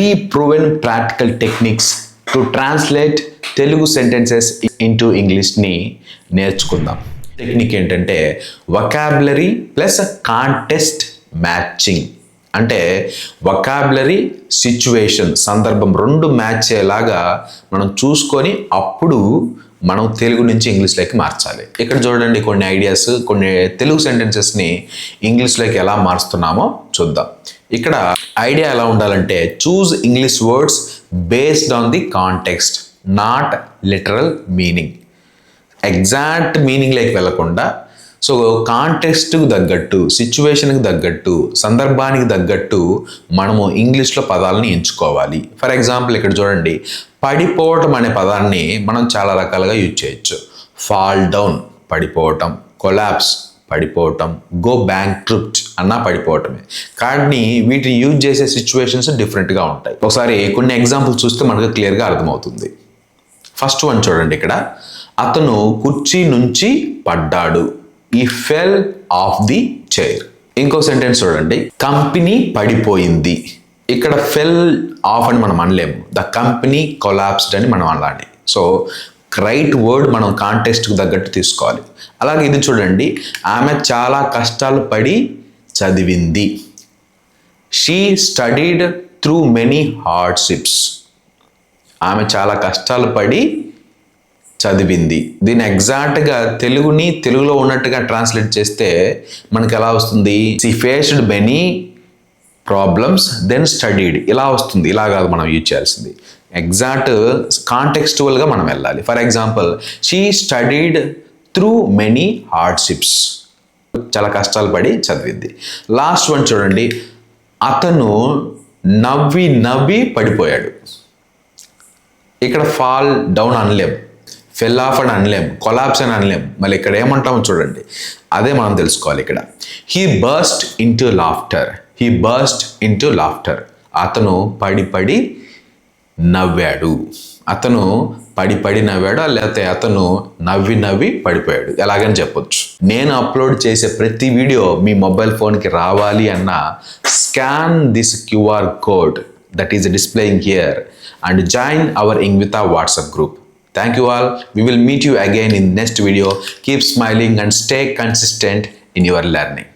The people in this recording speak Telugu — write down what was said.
Three proven practical techniques to translate Telugu sentences into ఇంగ్లీష్ని నేర్చుకుందాం. టెక్నిక్ ఏంటంటే వొకాబులరీ ప్లస్ కాంటెస్ట్ మ్యాచింగ్ అంటే వొకాబులరీ సిచ్యువేషన్ సందర్భం రెండు మ్యాచ్ అయ్యేలాగా మనం చూసుకొని అప్పుడు మనం తెలుగు నుంచి ఇంగ్లీష్లోకి మార్చాలి. ఇక్కడ చూడండి కొన్ని ఐడియాస్ కొన్ని తెలుగు సెంటెన్సెస్ని ఇంగ్లీష్లోకి ఎలా మారుస్తున్నామో చూద్దాం. ఇక్కడ ఐడియా ఎలా ఉండాలంటే choose English words based on the context not literal meaning exact మీనింగ్లోకి వెళ్ళకుండా సో కాంటెక్స్ట్కు తగ్గట్టు సిచ్యువేషన్కి తగ్గట్టు సందర్భానికి తగ్గట్టు మనము ఇంగ్లీష్లో పదాలని ఎంచుకోవాలి. ఫర్ ఎగ్జాంపుల్ ఇక్కడ చూడండి పడిపోవటం అనే పదాన్ని మనం చాలా రకాలుగా యూజ్ చేయొచ్చు. ఫాల్ డౌన్ పడిపోవటం. కొలాప్స్ పడిపోవటం. గో బ్యాంక్ ట్రిప్ట్ అన్నా పడిపోవటమే. కానీ వీటిని యూజ్ చేసే సిచ్యువేషన్స్ డిఫరెంట్గా ఉంటాయి. ఒకసారి కొన్ని ఎగ్జాంపుల్స్ చూస్తే మనకు క్లియర్గా అర్థమవుతుంది. ఫస్ట్ వన్ చూడండి ఇక్కడ. అతను కుర్చీ నుంచి పడ్డాడు. ఈ ఫెల్ ఆఫ్ ది చైర్ ఇంకో సెంటెన్స్ చూడండి. కంపెనీ పడిపోయింది. ఇక్కడ ఫెల్ ఆఫ్ అని మనం అనలేము. ద కంపెనీ కొలాప్స్డ్ అని మనం అనాలి సో రైట్ వర్డ్ మనం కాంటెస్ట్కి తగ్గట్టు తీసుకోవాలి. అలాగే ఇది చూడండి. ఆమె చాలా కష్టాలు పడి చదివింది. She studied through many hardships ఆమె చాలా కష్టాలు పడి చదివింది. దీన్ని ఎగ్జాక్ట్గా తెలుగుని తెలుగులో ఉన్నట్టుగా ట్రాన్స్లేట్ చేస్తే మనకి ఎలా వస్తుంది? She faced many problems then studied ఇలా వస్తుంది. ఇలా కాదు మనం యూజ్ చేయాల్సింది. ఎగ్జాక్ట్ కాంటెక్స్టువల్గా మనం వెళ్ళాలి. For example she studied through many hardships చాలా కష్టాలు పడి చదివింది. లాస్ట్ వన్ చూడండి. అతను నవ్వి నవ్వి పడిపోయాడు. ఇక్కడ ఫాల్ డౌన్ అనలేం. ఫెల్ ఆఫ్ అని అనలేం. కొలాప్స్ అని అనలేం. మళ్ళీ ఇక్కడ ఏమంటామో చూడండి. అదే మనం తెలుసుకోవాలి ఇక్కడ. He burst into laughter he burst into laughter అతను పడి పడి నవ్వాడు. అతను పడి పడి నవ్వాడు? లేకపోతే అతను నవ్వి నవ్వి పడిపోయాడు. ఎలాగని చెప్పొచ్చు. నేను అప్లోడ్ చేసే ప్రతి వీడియో మీ మొబైల్ ఫోన్కి రావాలి అన్న scan this QR code that is displaying here and join our Ingvita WhatsApp group. Thank you all. We will meet you again in next video. Keep smiling and stay consistent in your learning.